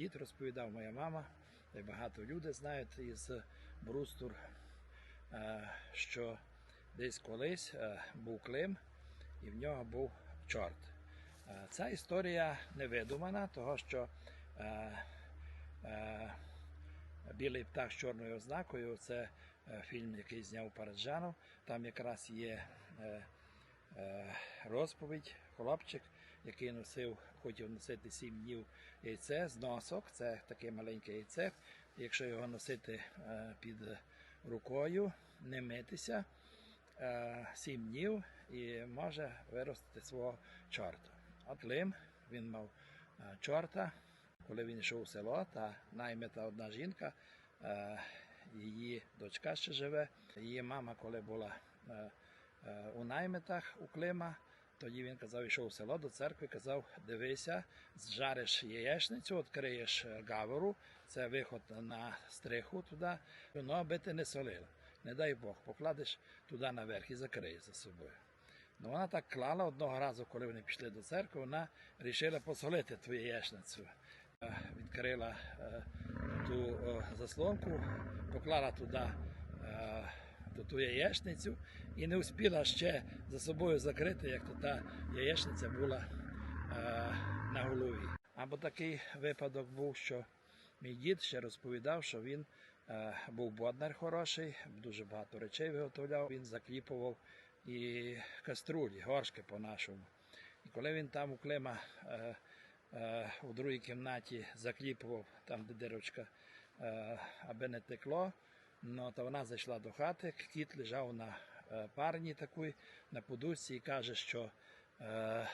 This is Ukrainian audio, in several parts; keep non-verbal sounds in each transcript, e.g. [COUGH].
дід розповідав, моя мама, й багато людей знають із Брустур, е, що десь колись е, був Клим і в нього був чорт. Е, Ця історія не видумана, того що Білий птах з чорною ознакою це фільм, який зняв Параджанов. Там якраз є розповідь, хлопчик, який носив, хотів носити сім днів яйце з носок. Це таке маленьке яйце. Якщо його носити е, під рукою, не митися е, сім днів і може виростити свого чорта. От Лим, він мав е, чорта, коли він йшов у село, та наймита одна жінка, е, її дочка ще живе. Її мама, коли була е, е, у наймитах у Клима, тоді він казав, йшов у село до церкви, казав: дивися, зжариш яєчницю, відкриєш гавору, це виход на стриху туди, ну аби ти не солила. Не дай Бог, покладеш туди наверх і закриєш за собою. Ну вона так клала одного разу, коли вони пішли до церкви, вона вирішила посолити ту яєчницю. Е, Відкрила е, ту е, заслонку, поклала туди ту, яєчницю і не успіла ще за собою закрити, як то та яєчниця була е, на голові. Або такий випадок був, що мій дід ще розповідав, що він е, був боднар хороший, дуже багато речей виготовляв. Він закліпував і каструлі, горшки по-нашому. І коли він там у Клима е, е, у другій кімнаті закліпував, там, де дирочка, е, аби не текло, ну, то вона зайшла до хати, кіт лежав на е, парні такій, на подушці і каже, що е,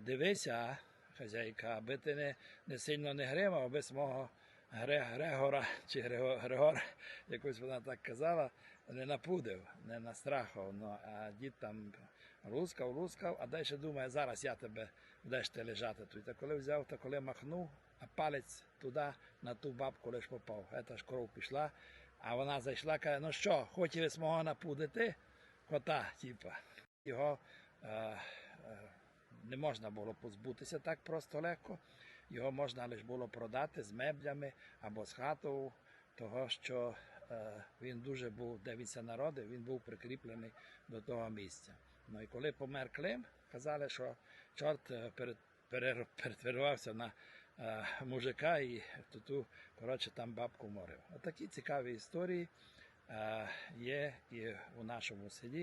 дивися, хазяйка, аби ти не, не сильно не гримав, аби мого Гре, Грегора чи Грего- Григора, [LAUGHS] якось вона так казала, не напудив, не настрахав. Ну, а дід там лускав, лускав, а далі думає, зараз я тебе будеш ти лежати тут. Та коли взяв, та коли махнув, а палець туди на ту бабку лиш попав. Ета ж кров пішла, а вона зайшла, каже, ну що, хотіли мого напудити? Кота, типа. Його е, е, не можна було позбутися так просто легко. Його можна лише було продати з меблями або з хатою, того що е, він дуже був, де він се народив, він був прикріплений до того місця. Ну і коли помер Клим, казали, що чорт е, перетворювався на мужика і ту, ту коротше, там бабку морив. Отакі цікаві історії е, є і у нашому селі.